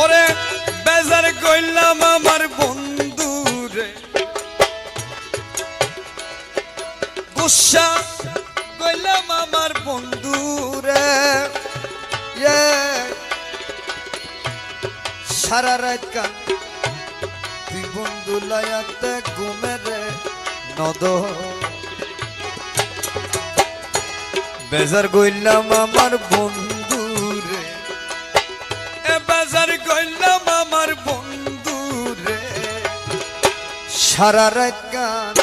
ওরে বেজার কইলাম আমার বন্ধু রে গুসা কইলাম আমার বন্ধু রে সারা রাত কান, তুই বন্ধু লায়াতে ঘুমে রে নদ। বেজার কইলাম আমার বন্ধু আমার বন্ধু রে। সারা রাত কান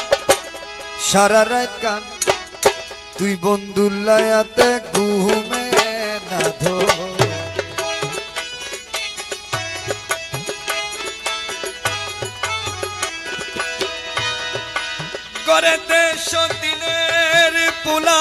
সারা রাত কান তুই বন্ধু লায়াতে ঘুমে না ধো। করে দেশ দিনের পোলা।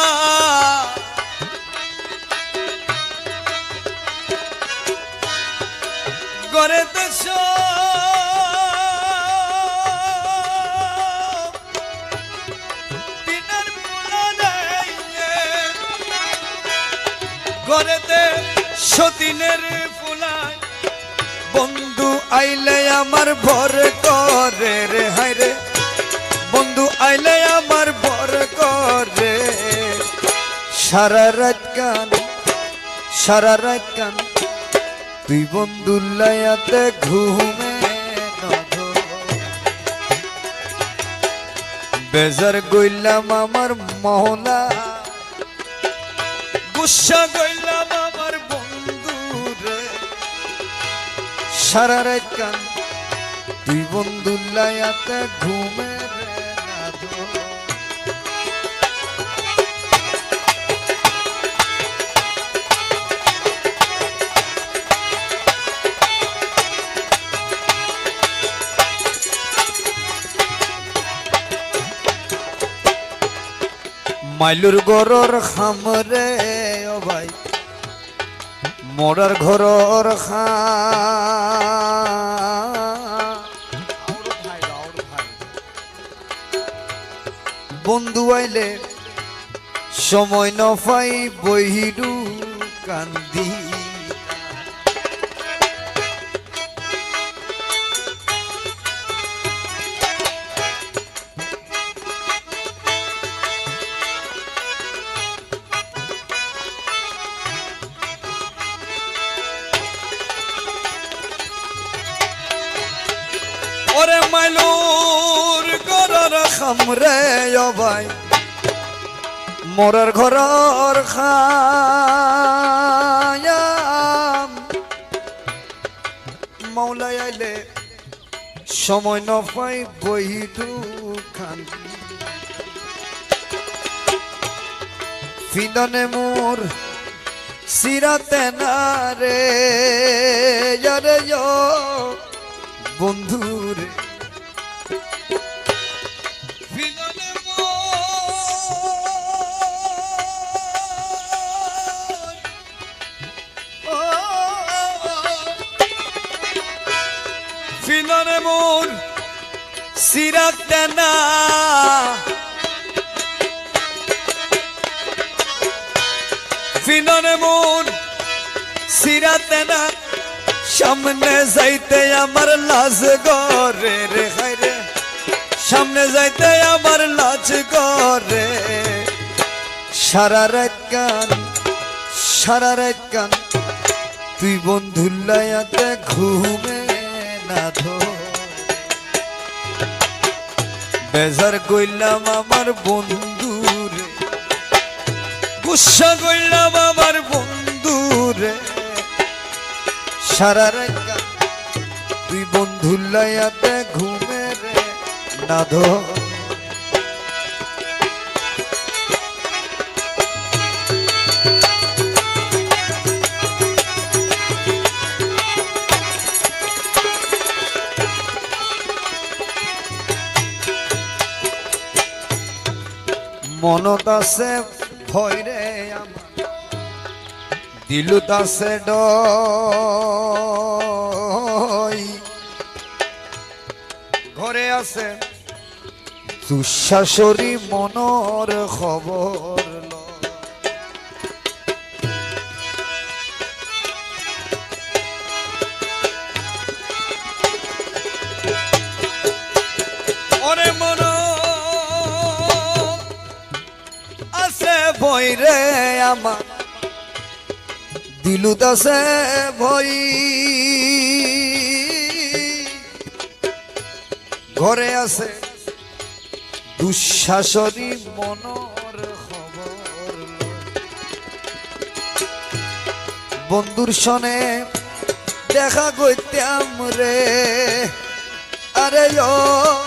সতীনের ফুলায়। বন্ধু আইলে আমার ভর করে রে, হায় রে। বন্ধু আইলে আমার ভর করে। সারা রাত কান, সারা রাত কান। তুই বন্ধু লায়াতে ঘুমে। বেজার গইলাম আমার মহলা। গুসা গইলাম সারা রাত কান তুই বন্ধু লায়াতে ঘুমে। মাইলুর গরর খামরে ও ভাই মরার ঘরর খা। বন্ধু আইলে সময় নফাই বহিরু কান্দি। ওরে মাইলুর গরর খামরে ভাই। মোরার ঘরর খায়াম। মৌলাই আইলে সময় নফাই বহি দুখান। ফিদনে মোর সিরাতে না রে বন্ধুরে মোর দেনা ফিনরে মোর দেনা সামনে যাইতে আমার লাজ গরে রে রে। সামনে যাইতে আমার লাজ গরে সারা রাত কান, সারা রাত কান। তুই বন্ধুল্লায়াতে ঘুমে না ধো বেজার কইলাম আমার বন্ধুরে। গুসা কইলাম আমার বন্ধুরে। সারা রাত তুই তুই লাইয়াতে ঘুমে রে না ধো মনত আছে ভয় রে আমার। দিলুত আছে ঘরে আছে। তুষাশরী মনৰ খবৰ লয়। রে আমার দিলু দাসে ভই ঘরে আছে দুঃশাসনী মনর খবর। বন্ধুর সনে দেখা করতাম রে আরে ও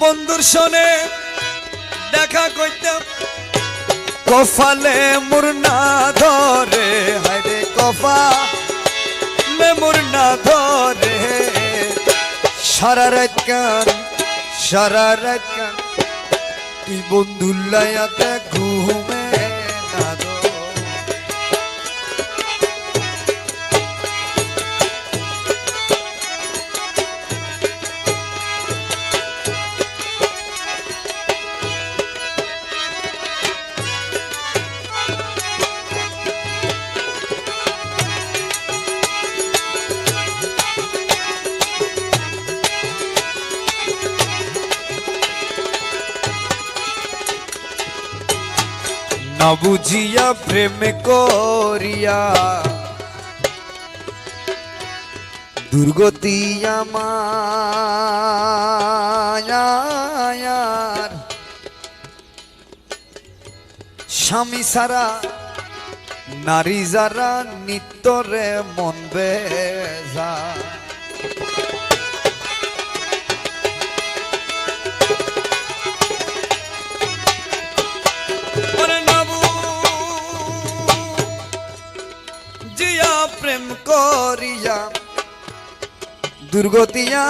বন্ধুর শোনে দেখা করতাম কফালে মুরনা ধরে হায়রে কফা মে না ধরে। সারা রাত কান, সারা রাত কান তুই বন্ধুল্লায়াতে ঘুমে না বুঝিয়া প্রেম করিয়া। দুর্গতি আমার স্বামী সারা নারী যারা নিত্যরে মন বেজা দুর্গতিয়া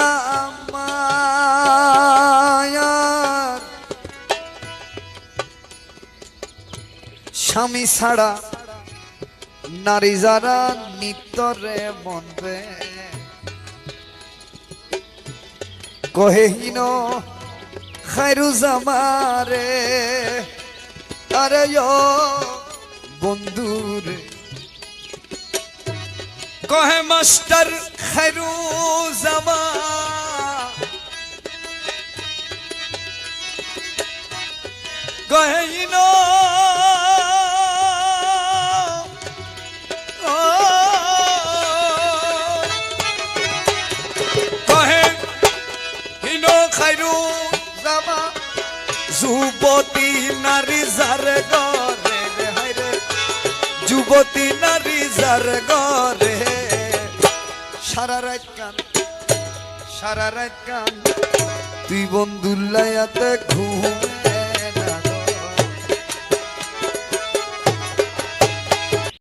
স্বামী ছাড়া নারী যারা নিত্যরে মনবে কহেহীন খাইরু জামারে আরে বন্ধুরে। কহে মাস্টার খাইরু জামা। কহে ইনো কহে ইনো খাইরু জামা। যুবতী নারী যার রে যুবতী নারী যার গরে সারা রাত কান সারা রাত কান। তুই বন্ধুল্লায়াতে ঘুমে